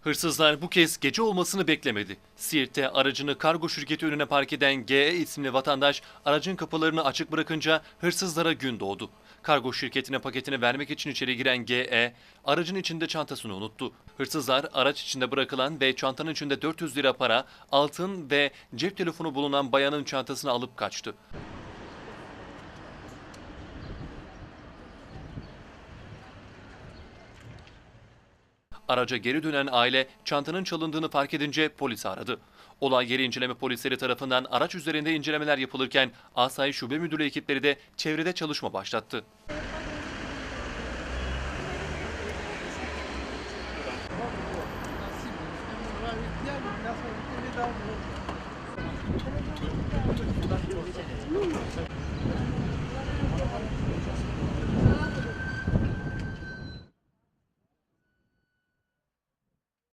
Hırsızlar bu kez gece olmasını beklemedi. Siirt'te aracını kargo şirketi önüne park eden GE isimli vatandaş aracın kapılarını açık bırakınca hırsızlara gün doğdu. Kargo şirketine paketini vermek için içeri giren GE aracın içinde çantasını unuttu. Hırsızlar araç içinde bırakılan ve çantanın içinde 400 lira para, altın ve cep telefonu bulunan bayanın çantasını alıp kaçtı. Araca geri dönen aile çantanın çalındığını fark edince polisi aradı. Olay yeri inceleme polisleri tarafından araç üzerinde incelemeler yapılırken Asayiş Şube Müdürlüğü ekipleri de çevrede çalışma başlattı.